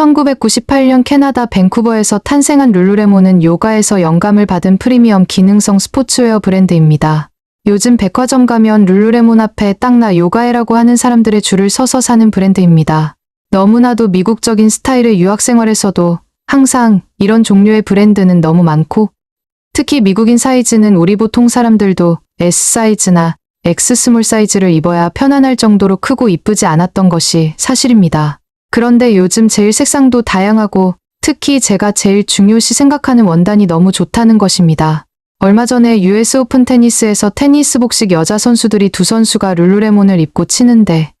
1998년 캐나다 밴쿠버에서 탄생한 룰루레몬은 요가에서 영감을 받은 프리미엄 기능성 스포츠웨어 브랜드입니다. 요즘 백화점 가면 룰루레몬 앞에 딱나 요가해라고 하는 사람들의 줄을 서서 사는 브랜드입니다. 너무나도 미국적인 스타일의 유학 생활에서도 항상 이런 종류의 브랜드는 너무 많고 특히 미국인 사이즈는 우리 보통 사람들도 S 사이즈나 X 스몰 사이즈를 입어야 편안할 정도로 크고 이쁘지 않았던 것이 사실입니다. 그런데 요즘 제일 색상도 다양하고 특히 제가 제일 중요시 생각하는 원단이 너무 좋다는 것입니다. 얼마 전에 US 오픈 테니스에서 테니스 복식 여자 선수들이 두 선수가 룰루레몬을 입고 치는데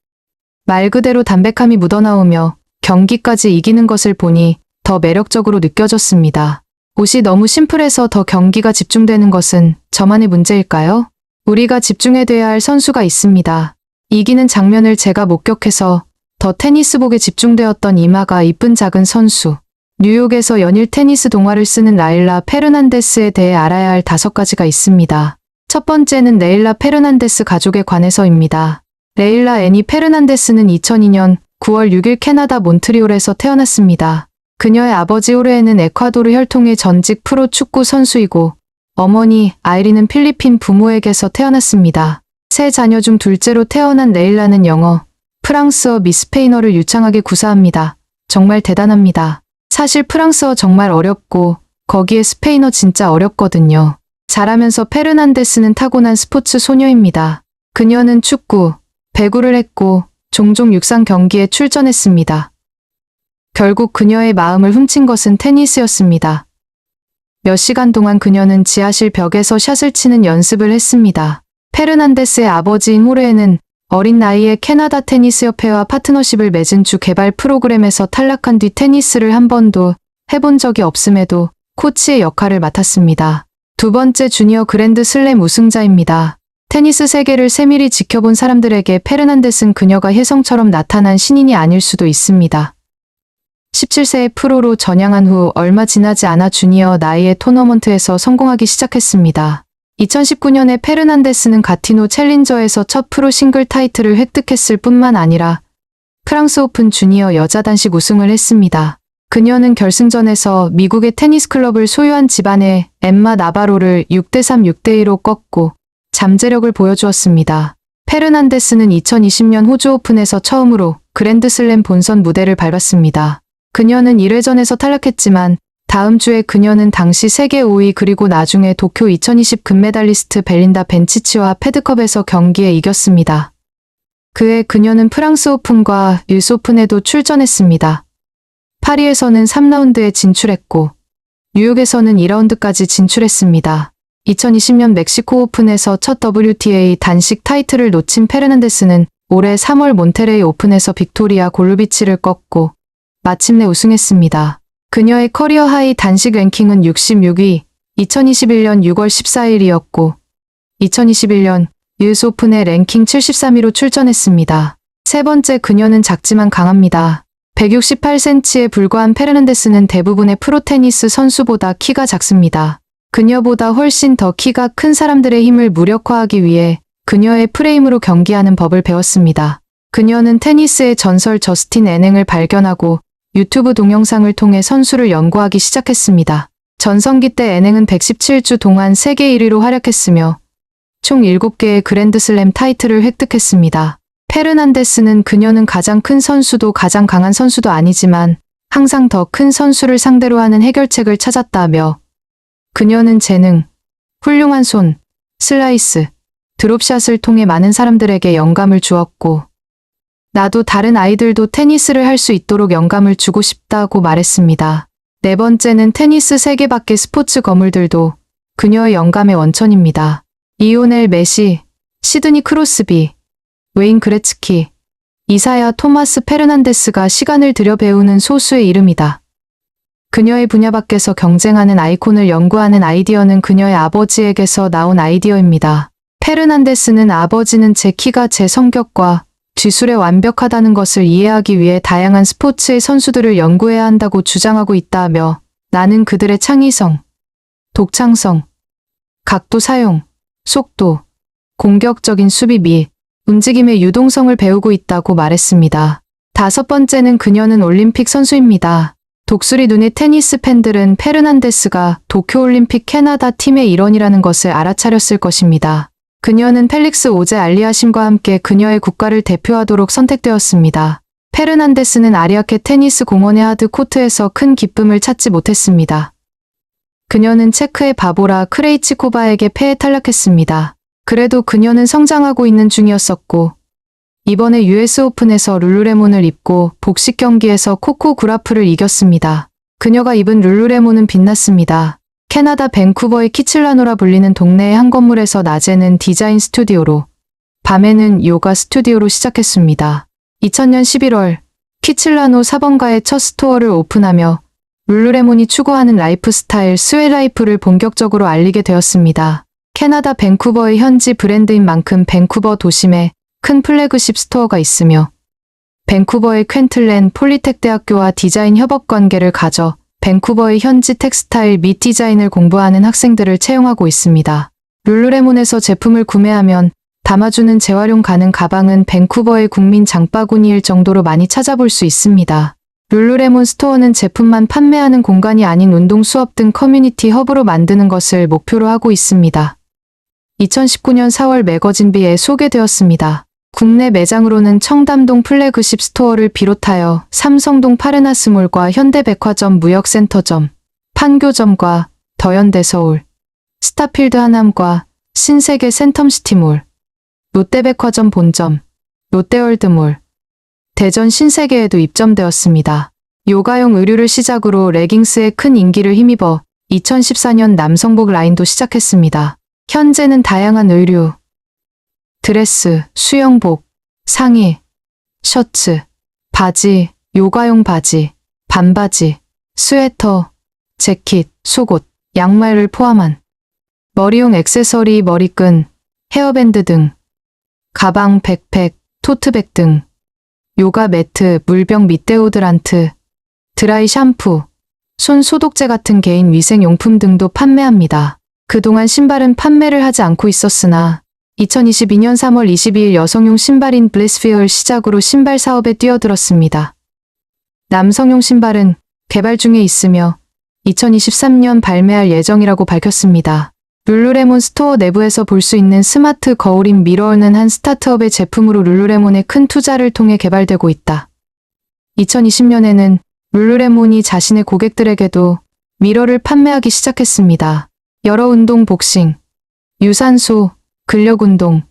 말 그대로 담백함이 묻어나오며 경기까지 이기는 것을 보니 더 매력적으로 느껴졌습니다. 옷이 너무 심플해서 더 경기가 집중되는 것은 저만의 문제일까요? 우리가 집중해둬야 할 선수가 있습니다. 이기는 장면을 제가 목격해서 더 테니스복에 집중되었던 이마가 이쁜 작은 선수. 뉴욕에서 연일 테니스 동화를 쓰는 라일라 페르난데스에 대해 알아야 할 다섯 가지가 있습니다. 첫 번째는 레일라 페르난데스 가족에 관해서입니다. 레일라 애니 페르난데스는 2002년 9월 6일 캐나다 몬트리올에서 태어났습니다. 그녀의 아버지 오레에는 에콰도르 혈통의 전직 프로 축구 선수이고 어머니 아이리는 필리핀 부모에게서 태어났습니다. 세 자녀 중 둘째로 태어난 레일라는 영어, 프랑스어 미 스페인어를 유창하게 구사합니다. 정말 대단합니다. 사실 프랑스어 정말 어렵고 거기에 스페인어 진짜 어렵거든요. 자라면서 페르난데스는 타고난 스포츠 소녀입니다. 그녀는 축구, 배구를 했고 종종 육상 경기에 출전했습니다. 결국 그녀의 마음을 훔친 것은 테니스였습니다. 몇 시간 동안 그녀는 지하실 벽에서 샷을 치는 연습을 했습니다. 페르난데스의 아버지인 호레에는 어린 나이에 캐나다 테니스 협회와 파트너십을 맺은 주 개발 프로그램에서 탈락한 뒤 테니스를 한 번도 해본 적이 없음에도 코치의 역할을 맡았습니다. 두 번째 주니어 그랜드 슬램 우승자입니다. 테니스 세계를 세밀히 지켜본 사람들에게 페르난데스는 그녀가 혜성처럼 나타난 신인이 아닐 수도 있습니다. 17세의 프로로 전향한 후 얼마 지나지 않아 주니어 나이의 토너먼트에서 성공하기 시작했습니다. 2019년에 페르난데스는 가티노 챌린저에서 첫 프로 싱글 타이틀을 획득했을 뿐만 아니라 프랑스 오픈 주니어 여자 단식 우승을 했습니다. 그녀는 결승전에서 미국의 테니스 클럽을 소유한 집안의 엠마 나바로를 6대3 6대2로 꺾고 잠재력을 보여주었습니다. 페르난데스는 2020년 호주 오픈에서 처음으로 그랜드슬램 본선 무대를 밟았습니다. 그녀는 1회전에서 탈락했지만 다음 주에 그녀는 당시 세계 5위 그리고 나중에 도쿄 2020 금메달리스트 벨린다 벤치치와 패드컵에서 경기에 이겼습니다. 그해 그녀는 프랑스 오픈과 유스 오픈에도 출전했습니다. 파리에서는 3라운드에 진출했고 뉴욕에서는 2라운드까지 진출했습니다. 2020년 멕시코 오픈에서 첫 WTA 단식 타이틀을 놓친 페르난데스는 올해 3월 몬테레이 오픈에서 빅토리아 골루비치를 꺾고 마침내 우승했습니다. 그녀의 커리어 하이 단식 랭킹은 66위, 2021년 6월 14일이었고, 2021년 유스 오픈의 랭킹 73위로 출전했습니다. 세 번째 그녀는 작지만 강합니다. 168cm에 불과한 페르난데스는 대부분의 프로 테니스 선수보다 키가 작습니다. 그녀보다 훨씬 더 키가 큰 사람들의 힘을 무력화하기 위해 그녀의 프레임으로 경기하는 법을 배웠습니다. 그녀는 테니스의 전설 저스틴 애냉을 발견하고 유튜브 동영상을 통해 선수를 연구하기 시작했습니다. 전성기 때 애냉은 117주 동안 세계 1위로 활약했으며 총 7개의 그랜드슬램 타이틀을 획득했습니다. 페르난데스는 그녀는 가장 큰 선수도 가장 강한 선수도 아니지만 항상 더 큰 선수를 상대로 하는 해결책을 찾았다며 그녀는 재능, 훌륭한 손, 슬라이스, 드롭샷을 통해 많은 사람들에게 영감을 주었고 나도 다른 아이들도 테니스를 할 수 있도록 영감을 주고 싶다고 말했습니다. 네 번째는 테니스 세계 밖의 스포츠 거물들도 그녀의 영감의 원천입니다. 이오넬 메시, 시드니 크로스비, 웨인 그레츠키, 이사야 토마스 페르난데스가 시간을 들여 배우는 소수의 이름이다. 그녀의 분야 밖에서 경쟁하는 아이콘을 연구하는 아이디어는 그녀의 아버지에게서 나온 아이디어입니다. 페르난데스는 아버지는 제 키가 제 성격과 기술에 완벽하다는 것을 이해하기 위해 다양한 스포츠의 선수들을 연구해야 한다고 주장하고 있다며 나는 그들의 창의성, 독창성, 각도 사용, 속도, 공격적인 수비 및 움직임의 유동성을 배우고 있다고 말했습니다. 다섯 번째는 그녀는 올림픽 선수입니다. 독수리 눈의 테니스 팬들은 페르난데스가 도쿄올림픽 캐나다 팀의 일원이라는 것을 알아차렸을 것입니다. 그녀는 펠릭스 오제 알리아심과 함께 그녀의 국가를 대표하도록 선택되었습니다. 페르난데스는 아리아케 테니스 공원의 하드 코트에서 큰 기쁨을 찾지 못했습니다. 그녀는 체크의 바보라 크레이치코바에게 패에 탈락했습니다. 그래도 그녀는 성장하고 있는 중이었었고, 이번에 US 오픈에서 룰루레몬을 입고 복식 경기에서 코코 구라프를 이겼습니다. 그녀가 입은 룰루레몬은 빛났습니다. 캐나다 밴쿠버의 키칠라노라 불리는 동네의 한 건물에서 낮에는 디자인 스튜디오로, 밤에는 요가 스튜디오로 시작했습니다. 2000년 11월 키칠라노 4번가의 첫 스토어를 오픈하며 룰루레몬이 추구하는 라이프 스타일 스웨라이프를 본격적으로 알리게 되었습니다. 캐나다 밴쿠버의 현지 브랜드인 만큼 밴쿠버 도심에 큰 플래그십 스토어가 있으며 밴쿠버의 퀸틀랜 폴리텍 대학교와 디자인 협업 관계를 가져 밴쿠버의 현지 텍스타일 및 디자인을 공부하는 학생들을 채용하고 있습니다. 룰루레몬에서 제품을 구매하면 담아주는 재활용 가능 가방은 밴쿠버의 국민 장바구니일 정도로 많이 찾아볼 수 있습니다. 룰루레몬 스토어는 제품만 판매하는 공간이 아닌 운동 수업 등 커뮤니티 허브로 만드는 것을 목표로 하고 있습니다. 2019년 4월 매거진비에 소개되었습니다. 국내 매장으로는 청담동 플래그십 스토어를 비롯하여 삼성동 파르나스몰과 현대백화점 무역센터점, 판교점과 더현대서울, 스타필드 하남과 신세계 센텀시티몰, 롯데백화점 본점, 롯데월드몰, 대전 신세계에도 입점되었습니다. 요가용 의류를 시작으로 레깅스에 큰 인기를 힘입어 2014년 남성복 라인도 시작했습니다. 현재는 다양한 의류, 드레스, 수영복, 상의, 셔츠, 바지, 요가용 바지, 반바지, 스웨터, 재킷, 속옷, 양말을 포함한 머리용 액세서리, 머리끈, 헤어밴드 등 가방, 백팩, 토트백 등 요가 매트, 물병 및 데오드란트, 드라이 샴푸, 손 소독제 같은 개인 위생용품 등도 판매합니다. 그동안 신발은 판매를 하지 않고 있었으나 2022년 3월 22일 여성용 신발인 블리스피어를 시작으로 신발 사업에 뛰어들었습니다. 남성용 신발은 개발 중에 있으며 2023년 발매할 예정이라고 밝혔습니다. 룰루레몬 스토어 내부에서 볼 수 있는 스마트 거울인 미러는 한 스타트업의 제품으로 룰루레몬의 큰 투자를 통해 개발되고 있다. 2020년에는 룰루레몬이 자신의 고객들에게도 미러를 판매하기 시작했습니다. 여러 운동 복싱, 유산소, 근력 운동,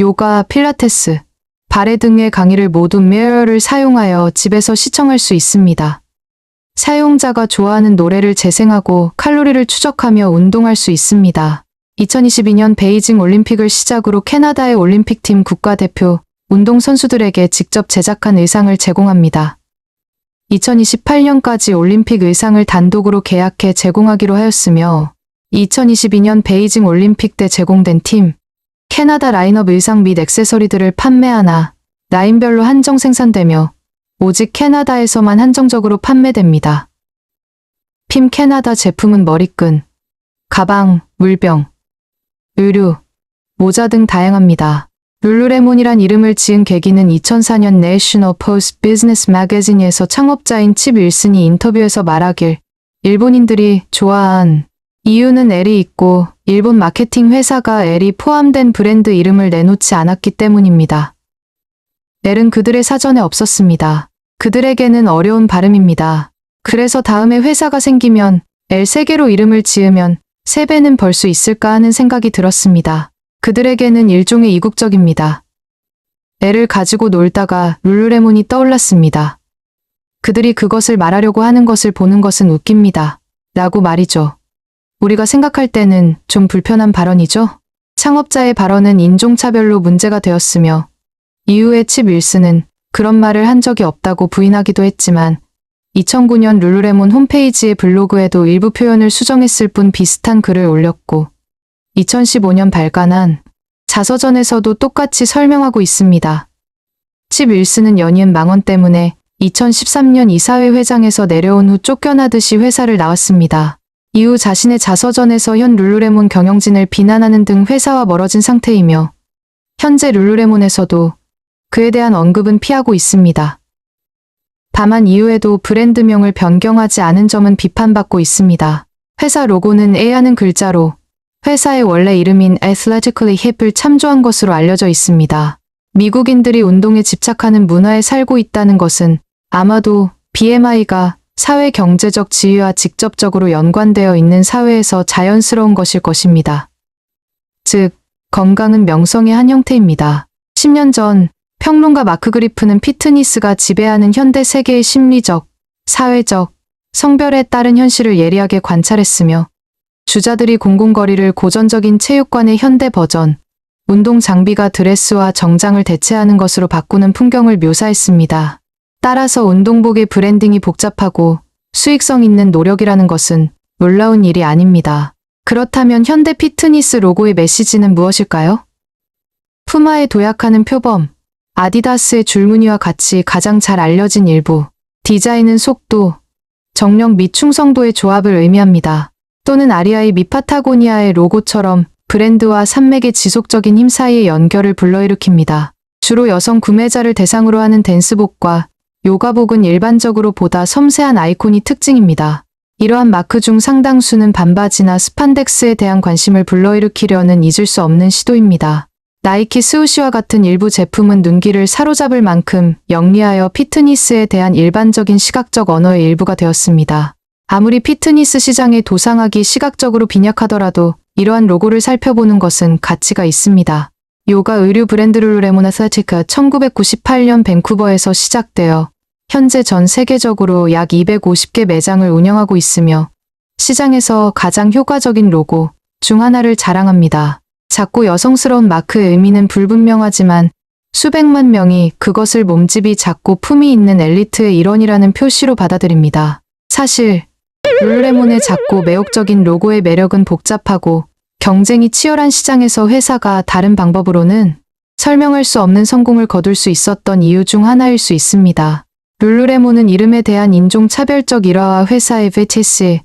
요가, 필라테스, 바레 등의 강의를 모두 미러를 사용하여 집에서 시청할 수 있습니다. 사용자가 좋아하는 노래를 재생하고 칼로리를 추적하며 운동할 수 있습니다. 2022년 베이징 올림픽을 시작으로 캐나다의 올림픽팀 국가대표 운동 선수들에게 직접 제작한 의상을 제공합니다. 2028년까지 올림픽 의상을 단독으로 계약해 제공하기로 하였으며 2022년 베이징 올림픽 때 제공된 팀 캐나다 라인업 의상 및 액세서리들을 판매하나 라인별로 한정 생산되며 오직 캐나다에서만 한정적으로 판매됩니다. 핌 캐나다 제품은 머리끈, 가방, 물병, 의류, 모자 등 다양합니다. 룰루레몬이란 이름을 지은 계기는 2004년 내셔널 포스트 비즈니스 매거진에서 창업자인 칩 윌슨이 인터뷰에서 말하길 일본인들이 좋아한 이유는 L이 있고 일본 마케팅 회사가 L이 포함된 브랜드 이름을 내놓지 않았기 때문입니다. L은 그들의 사전에 없었습니다. 그들에게는 어려운 발음입니다. 그래서 다음에 회사가 생기면 L 세 개로 이름을 지으면 세 배는 벌 수 있을까 하는 생각이 들었습니다. 그들에게는 일종의 이국적입니다. L을 가지고 놀다가 룰루레몬이 떠올랐습니다. 그들이 그것을 말하려고 하는 것을 보는 것은 웃깁니다. 라고 말이죠. 우리가 생각할 때는 좀 불편한 발언이죠? 창업자의 발언은 인종차별로 문제가 되었으며 이후에 칩 윌스는 그런 말을 한 적이 없다고 부인하기도 했지만 2009년 룰루레몬 홈페이지의 블로그에도 일부 표현을 수정했을 뿐 비슷한 글을 올렸고 2015년 발간한 자서전에서도 똑같이 설명하고 있습니다. 칩 윌스는 연이은 망언 때문에 2013년 이사회 회장에서 내려온 후 쫓겨나듯이 회사를 나왔습니다. 이후 자신의 자서전에서 현 룰루레몬 경영진을 비난하는 등 회사와 멀어진 상태이며 현재 룰루레몬에서도 그에 대한 언급은 피하고 있습니다. 다만 이후에도 브랜드명을 변경하지 않은 점은 비판받고 있습니다. 회사 로고는 A하는 글자로 회사의 원래 이름인 Athletically Hip을 참조한 것으로 알려져 있습니다. 미국인들이 운동에 집착하는 문화에 살고 있다는 것은 아마도 BMI가 사회 경제적 지위와 직접적으로 연관되어 있는 사회에서 자연스러운 것일 것입니다. 즉, 건강은 명성의 한 형태입니다. 10년 전 평론가 마크 그리프는 피트니스가 지배하는 현대 세계의 심리적, 사회적, 성별에 따른 현실을 예리하게 관찰했으며 주자들이 공공거리를 고전적인 체육관의 현대 버전, 운동 장비가 드레스와 정장을 대체하는 것으로 바꾸는 풍경을 묘사했습니다. 따라서 운동복의 브랜딩이 복잡하고 수익성 있는 노력이라는 것은 놀라운 일이 아닙니다. 그렇다면 현대 피트니스 로고의 메시지는 무엇일까요? 푸마에 도약하는 표범, 아디다스의 줄무늬와 같이 가장 잘 알려진 일부, 디자인은 속도, 정력 및 충성도의 조합을 의미합니다. 또는 아리아의 미파타고니아의 로고처럼 브랜드와 산맥의 지속적인 힘 사이의 연결을 불러일으킵니다. 주로 여성 구매자를 대상으로 하는 댄스복과 요가복은 일반적으로 보다 섬세한 아이콘이 특징입니다. 이러한 마크 중 상당수는 반바지나 스판덱스에 대한 관심을 불러일으키려는 잊을 수 없는 시도입니다. 나이키 스우시와 같은 일부 제품은 눈길을 사로잡을 만큼 영리하여 피트니스에 대한 일반적인 시각적 언어의 일부가 되었습니다. 아무리 피트니스 시장의 도상하기 시각적으로 빈약하더라도 이러한 로고를 살펴보는 것은 가치가 있습니다. 요가 의류 브랜드 아스레티카 1998년 밴쿠버에서 시작되어 현재 전 세계적으로 약 250개 매장을 운영하고 있으며 시장에서 가장 효과적인 로고 중 하나를 자랑합니다. 작고 여성스러운 마크의 의미는 불분명하지만 수백만 명이 그것을 몸집이 작고 품이 있는 엘리트의 일원이라는 표시로 받아들입니다. 사실 룰레몬의 작고 매혹적인 로고의 매력은 복잡하고 경쟁이 치열한 시장에서 회사가 다른 방법으로는 설명할 수 없는 성공을 거둘 수 있었던 이유 중 하나일 수 있습니다. 룰루레몬은 이름에 대한 인종차별적 일화와 회사의 VTC,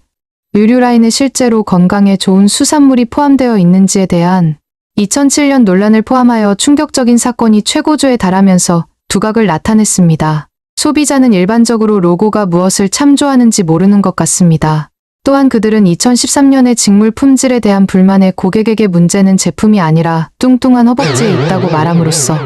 의류 라인에 실제로 건강에 좋은 수산물이 포함되어 있는지에 대한 2007년 논란을 포함하여 충격적인 사건이 최고조에 달하면서 두각을 나타냈습니다. 소비자는 일반적으로 로고가 무엇을 참조하는지 모르는 것 같습니다. 또한 그들은 2013년의 직물 품질에 대한 불만에 고객에게 문제는 제품이 아니라 뚱뚱한 허벅지에 있다고 말함으로써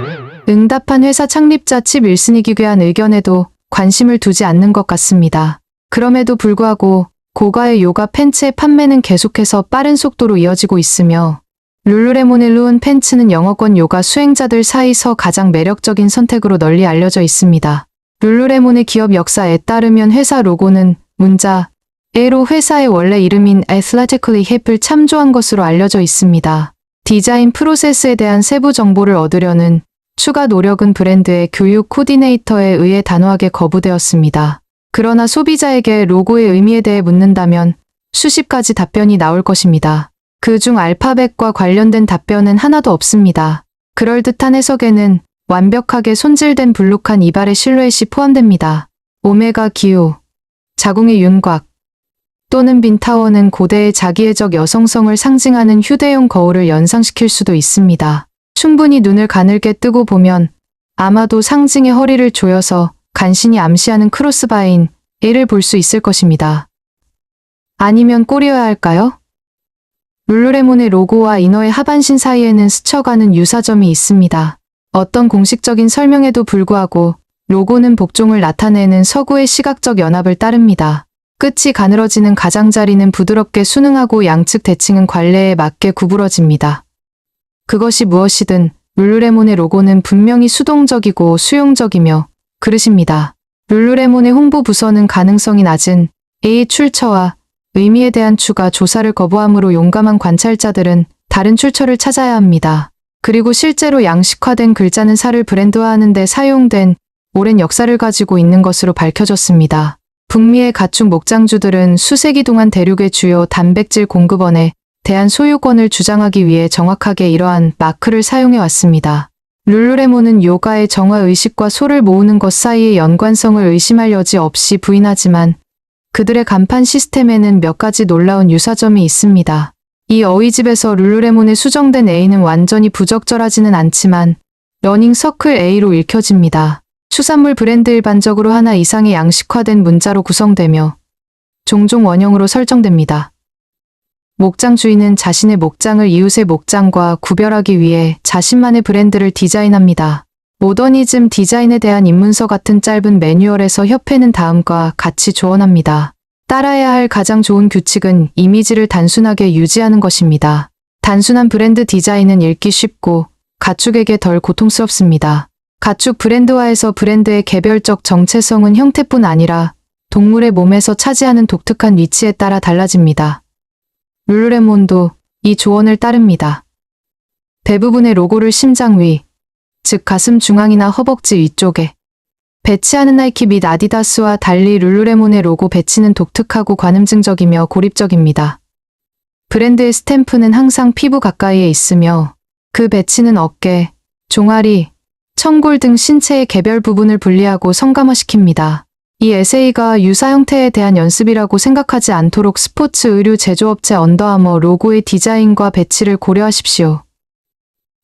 응답한 회사 창립자 칩 윌슨이 기괴한 의견에도 관심을 두지 않는 것 같습니다. 그럼에도 불구하고 고가의 요가 팬츠의 판매는 계속해서 빠른 속도로 이어지고 있으며 룰루레몬의 루운 팬츠는 영어권 요가 수행자들 사이서 가장 매력적인 선택으로 널리 알려져 있습니다. 룰루레몬의 기업 역사에 따르면 회사 로고는 문자 A로 회사의 원래 이름인 Athletically Hip을 참조한 것으로 알려져 있습니다. 디자인 프로세스에 대한 세부 정보를 얻으려는 추가 노력은 브랜드의 교육 코디네이터에 의해 단호하게 거부되었습니다. 그러나 소비자에게 로고의 의미에 대해 묻는다면 수십 가지 답변이 나올 것입니다. 그 중 알파벳과 관련된 답변은 하나도 없습니다. 그럴듯한 해석에는 완벽하게 손질된 불룩한 이발의 실루엣이 포함됩니다. 오메가 기호, 자궁의 윤곽, 또는 빈타워는 고대의 자기애적 여성성을 상징하는 휴대용 거울을 연상시킬 수도 있습니다. 충분히 눈을 가늘게 뜨고 보면 아마도 상징의 허리를 조여서 간신히 암시하는 크로스바인 애를 볼 수 있을 것입니다. 아니면 꼬리여야 할까요? 룰루레몬의 로고와 이너의 하반신 사이에는 스쳐가는 유사점이 있습니다. 어떤 공식적인 설명에도 불구하고 로고는 복종을 나타내는 서구의 시각적 연합을 따릅니다. 끝이 가늘어지는 가장자리는 부드럽게 순응하고 양측 대칭은 관례에 맞게 구부러집니다. 그것이 무엇이든 룰루레몬의 로고는 분명히 수동적이고 수용적이며 그릇입니다. 룰루레몬의 홍보 부서는 가능성이 낮은 A의 출처와 의미에 대한 추가 조사를 거부함으로 용감한 관찰자들은 다른 출처를 찾아야 합니다. 그리고 실제로 양식화된 글자는 살을 브랜드화하는 데 사용된 오랜 역사를 가지고 있는 것으로 밝혀졌습니다. 북미의 가축 목장주들은 수세기 동안 대륙의 주요 단백질 공급원에 대한 소유권을 주장하기 위해 정확하게 이러한 마크를 사용해 왔습니다. 룰루레몬은 요가의 정화 의식과 소를 모으는 것 사이의 연관성을 의심할 여지 없이 부인하지만 그들의 간판 시스템에는 몇 가지 놀라운 유사점이 있습니다. 이 어휘집에서 룰루레몬의 수정된 A는 완전히 부적절하지는 않지만 러닝 서클 A로 읽혀집니다. 수산물 브랜드 일반적으로 하나 이상의 양식화된 문자로 구성되며 종종 원형으로 설정됩니다. 목장 주인은 자신의 목장을 이웃의 목장과 구별하기 위해 자신만의 브랜드를 디자인합니다. 모더니즘 디자인에 대한 입문서 같은 짧은 매뉴얼에서 협회는 다음과 같이 조언합니다. 따라야 할 가장 좋은 규칙은 이미지를 단순하게 유지하는 것입니다. 단순한 브랜드 디자인은 읽기 쉽고 가축에게 덜 고통스럽습니다. 가축 브랜드화에서 브랜드의 개별적 정체성은 형태뿐 아니라 동물의 몸에서 차지하는 독특한 위치에 따라 달라집니다. 룰루레몬도 이 조언을 따릅니다. 대부분의 로고를 심장 위, 즉 가슴 중앙이나 허벅지 위쪽에 배치하는 나이키 및 아디다스와 달리 룰루레몬의 로고 배치는 독특하고 관음증적이며 고립적입니다. 브랜드의 스탬프는 항상 피부 가까이에 있으며 그 배치는 어깨, 종아리, 청골 등 신체의 개별 부분을 분리하고 성감화시킵니다. 이 에세이가 유사 형태에 대한 연습이라고 생각하지 않도록 스포츠 의류 제조업체 언더아머 로고의 디자인과 배치를 고려하십시오.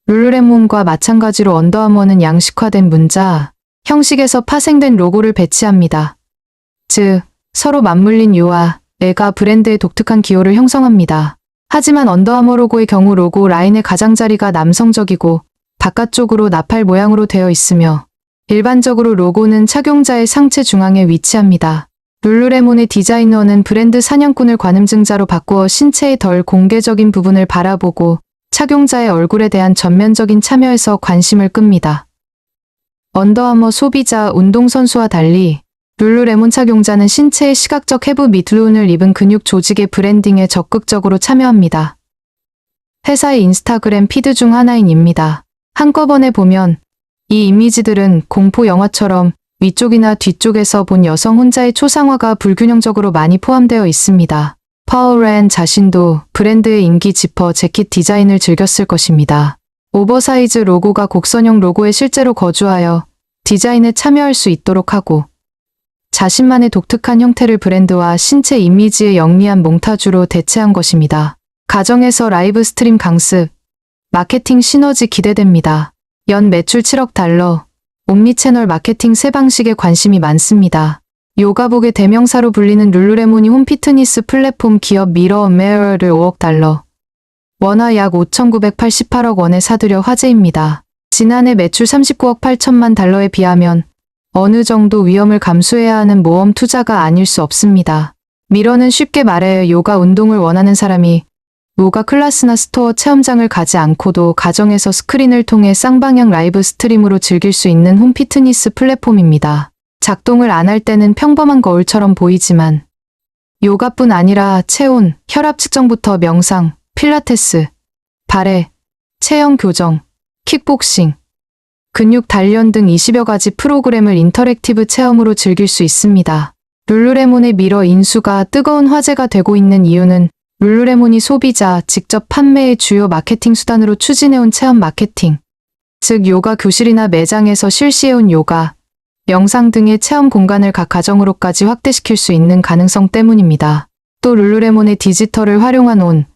룰루레몬과 마찬가지로 언더아머는 양식화된 문자, 형식에서 파생된 로고를 배치합니다. 즉, 서로 맞물린 요와 애가 브랜드의 독특한 기호를 형성합니다. 하지만 언더아머 로고의 경우 로고 라인의 가장자리가 남성적이고 바깥쪽으로 나팔 모양으로 되어 있으며 일반적으로 로고는 착용자의 상체 중앙에 위치합니다. 룰루레몬의 디자이너는 브랜드 사냥꾼을 관음증자로 바꾸어 신체의 덜 공개적인 부분을 바라보고 착용자의 얼굴에 대한 전면적인 참여에서 관심을 끕니다. 언더아머 소비자 운동선수와 달리 룰루레몬 착용자는 신체의 시각적 해부 및 룬을 입은 근육 조직의 브랜딩에 적극적으로 참여합니다. 회사의 인스타그램 피드 중 하나인 입니다. 한꺼번에 보면 이 이미지들은 공포 영화처럼 위쪽이나 뒤쪽에서 본 여성 혼자의 초상화가 불균형적으로 많이 포함되어 있습니다. 파워랜 자신도 브랜드의 인기 지퍼 재킷 디자인을 즐겼을 것입니다. 오버사이즈 로고가 곡선형 로고에 실제로 거주하여 디자인에 참여할 수 있도록 하고 자신만의 독특한 형태를 브랜드와 신체 이미지의 영리한 몽타주로 대체한 것입니다. 가정에서 라이브 스트림 강습, 마케팅 시너지 기대됩니다. 연 매출 7억 달러, 옴니채널 마케팅 세 방식에 관심이 많습니다. 요가복의 대명사로 불리는 룰루레몬이 홈피트니스 플랫폼 기업 미러 메어를 5억 달러, 원화 약 5,988억 원에 사들여 화제입니다. 지난해 매출 39억 8천만 달러에 비하면 어느 정도 위험을 감수해야 하는 모험 투자가 아닐 수 없습니다. 미러는 쉽게 말해 요가 운동을 원하는 사람이 요가 클래스나 스토어 체험장을 가지 않고도 가정에서 스크린을 통해 쌍방향 라이브 스트림으로 즐길 수 있는 홈 피트니스 플랫폼입니다. 작동을 안 할 때는 평범한 거울처럼 보이지만 요가뿐 아니라 체온, 혈압 측정부터 명상, 필라테스, 발레, 체형 교정, 킥복싱, 근육 단련 등 20여 가지 프로그램을 인터랙티브 체험으로 즐길 수 있습니다. 룰루레몬의 미러 인수가 뜨거운 화제가 되고 있는 이유는 룰루레몬이 소비자 직접 판매의 주요 마케팅 수단으로 추진해온 체험 마케팅, 즉 요가 교실이나 매장에서 실시해온 요가, 영상 등의 체험 공간을 각 가정으로까지 확대시킬 수 있는 가능성 때문입니다. 또 룰루레몬의 디지털을 활용한 온,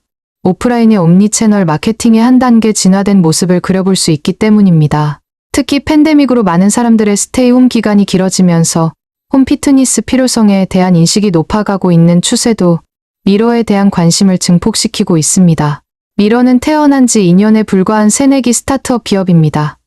오프라인의 옴니채널 마케팅의 한 단계 진화된 모습을 그려볼 수 있기 때문입니다. 특히 팬데믹으로 많은 사람들의 스테이홈 기간이 길어지면서 홈 피트니스 필요성에 대한 인식이 높아가고 있는 추세도 미러에 대한 관심을 증폭시키고 있습니다. 미러는 태어난 지 2년에 불과한 새내기 스타트업 기업입니다.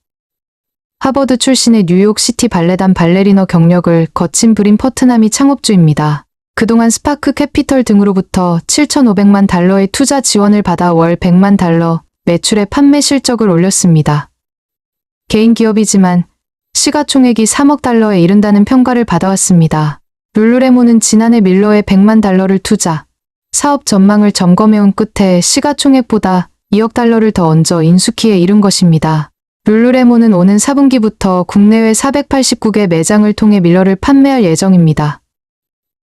하버드 출신의 뉴욕시티 발레단 발레리너 경력을 거친 브린 퍼트남이 창업주입니다. 그동안 스파크 캐피털 등으로부터 7,500만 달러의 투자 지원을 받아 월 100만 달러 매출의 판매 실적을 올렸습니다. 개인 기업이지만 시가총액이 3억 달러에 이른다는 평가를 받아왔습니다. 룰루레몬은 지난해 밀러에 100만 달러를 투자, 사업 전망을 점검해온 끝에 시가총액보다 2억 달러를 더 얹어 인수키에 이른 것입니다. 룰루레몬은 오는 4분기부터 국내외 489개 매장을 통해 밀러를 판매할 예정입니다.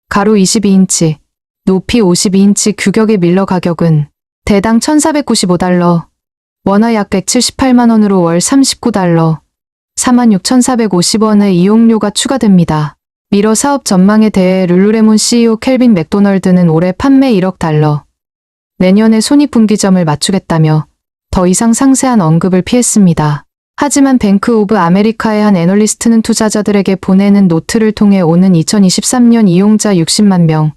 가로 22인치, 높이 52인치 규격의 밀러 가격은 대당 1,495달러, 원화 약 178만 원으로 월 39달러, 46,450원의 이용료가 추가됩니다. 미러 사업 전망에 대해 룰루레몬 CEO 켈빈 맥도널드는 올해 판매 1억 달러, 내년에 손익분기점을 맞추겠다며 더 이상 상세한 언급을 피했습니다. 하지만 뱅크 오브 아메리카의 한 애널리스트는 투자자들에게 보내는 노트를 통해 오는 2023년 이용자 60만 명,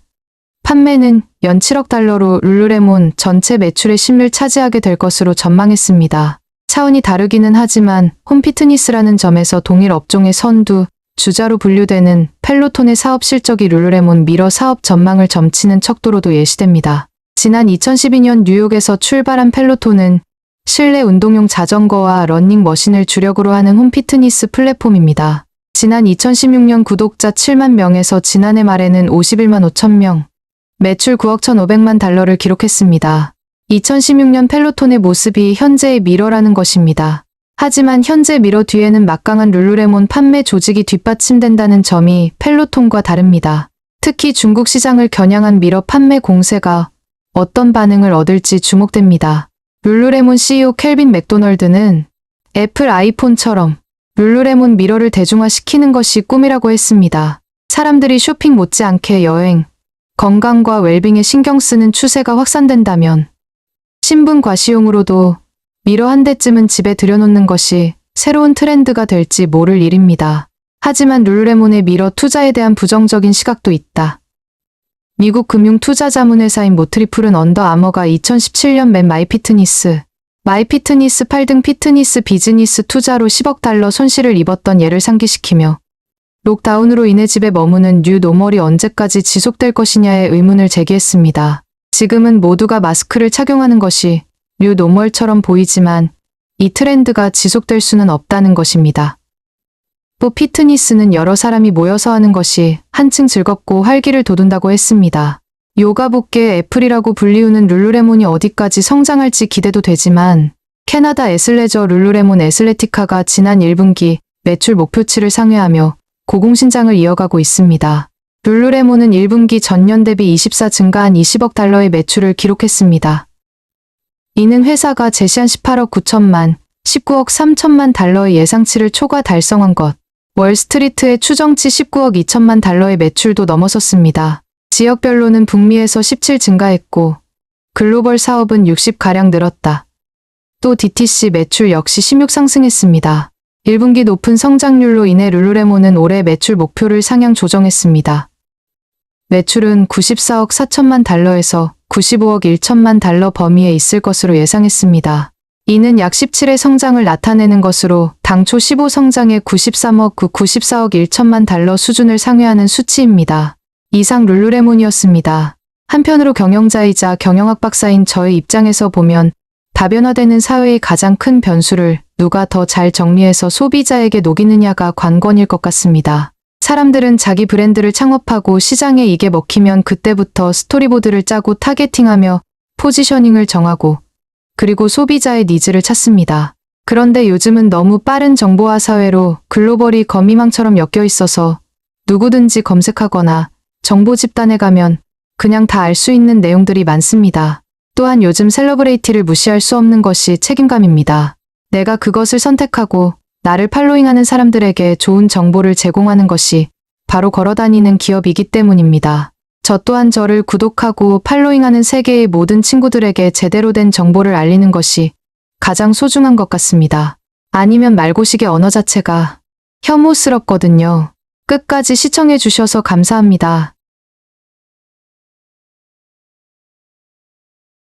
판매는 연 7억 달러로 룰루레몬 전체 매출의 심을 차지하게 될 것으로 전망했습니다. 차원이 다르기는 하지만 홈피트니스라는 점에서 동일 업종의 선두, 주자로 분류되는 펠로톤의 사업 실적이 룰루레몬 미러 사업 전망을 점치는 척도로도 예시됩니다. 지난 2012년 뉴욕에서 출발한 펠로톤은 실내 운동용 자전거와 러닝머신을 주력으로 하는 홈피트니스 플랫폼입니다. 지난 2016년 구독자 7만 명에서 지난해 말에는 51만 5천 명, 매출 9억 1,500만 달러를 기록했습니다. 2016년 펠로톤의 모습이 현재의 미러라는 것입니다. 하지만 현재 미러 뒤에는 막강한 룰루레몬 판매 조직이 뒷받침된다는 점이 펠로톤과 다릅니다. 특히 중국 시장을 겨냥한 미러 판매 공세가 어떤 반응을 얻을지 주목됩니다. 룰루레몬 CEO 켈빈 맥도널드는 애플 아이폰처럼 룰루레몬 미러를 대중화시키는 것이 꿈이라고 했습니다. 사람들이 쇼핑 못지않게 여행, 건강과 웰빙에 신경 쓰는 추세가 확산된다면 신분 과시용으로도 미러 한 대쯤은 집에 들여놓는 것이 새로운 트렌드가 될지 모를 일입니다. 하지만 룰루레몬의 미러 투자에 대한 부정적인 시각도 있다. 미국 금융 투자 자문회사인 모트리플은 언더 아머가 2017년 맨 마이피트니스, 마이피트니스 8등 피트니스 비즈니스 투자로 10억 달러 손실을 입었던 예를 상기시키며 록다운으로 인해 집에 머무는 뉴 노멀이 언제까지 지속될 것이냐의 의문을 제기했습니다. 지금은 모두가 마스크를 착용하는 것이 뉴 노멀처럼 보이지만 이 트렌드가 지속될 수는 없다는 것입니다. 또 피트니스는 여러 사람이 모여서 하는 것이 한층 즐겁고 활기를 돋운다고 했습니다. 요가복계 애플이라고 불리우는 룰루레몬이 어디까지 성장할지 기대도 되지만 캐나다 에슬레저 룰루레몬 에슬레티카가 지난 1분기 매출 목표치를 상회하며 고공신장을 이어가고 있습니다. 룰루레몬은 1분기 전년 대비 24 증가한 20억 달러의 매출을 기록했습니다. 이는 회사가 제시한 18억 9천만, 19억 3천만 달러의 예상치를 초과 달성한 것. 월스트리트의 추정치 19억 2천만 달러의 매출도 넘어섰습니다. 지역별로는 북미에서 17 증가했고, 글로벌 사업은 60가량 늘었다. 또 DTC 매출 역시 16 상승했습니다. 1분기 높은 성장률로 인해 룰루레몬은 올해 매출 목표를 상향 조정했습니다. 매출은 94억 4천만 달러에서 95억 1천만 달러 범위에 있을 것으로 예상했습니다. 이는 약 17의 성장을 나타내는 것으로 당초 15 성장의 93억 9 94억 1천만 달러 수준을 상회하는 수치입니다. 이상 룰루레몬이었습니다. 한편으로 경영자이자 경영학 박사인 저의 입장에서 보면 다변화되는 사회의 가장 큰 변수를 누가 더 잘 정리해서 소비자에게 녹이느냐가 관건일 것 같습니다. 사람들은 자기 브랜드를 창업하고 시장에 이게 먹히면 그때부터 스토리보드를 짜고 타겟팅하며 포지셔닝을 정하고 그리고 소비자의 니즈를 찾습니다. 그런데 요즘은 너무 빠른 정보화 사회로 글로벌이 거미망처럼 엮여 있어서 누구든지 검색하거나 정보 집단에 가면 그냥 다 알 수 있는 내용들이 많습니다. 또한 요즘 셀러브레이티를 무시할 수 없는 것이 책임감입니다. 내가 그것을 선택하고 나를 팔로잉하는 사람들에게 좋은 정보를 제공하는 것이 바로 걸어다니는 기업이기 때문입니다. 저 또한 저를 구독하고 팔로잉하는 세계의 모든 친구들에게 제대로 된 정보를 알리는 것이 가장 소중한 것 같습니다. 아니면 말고식의 언어 자체가 혐오스럽거든요. 끝까지 시청해 주셔서 감사합니다.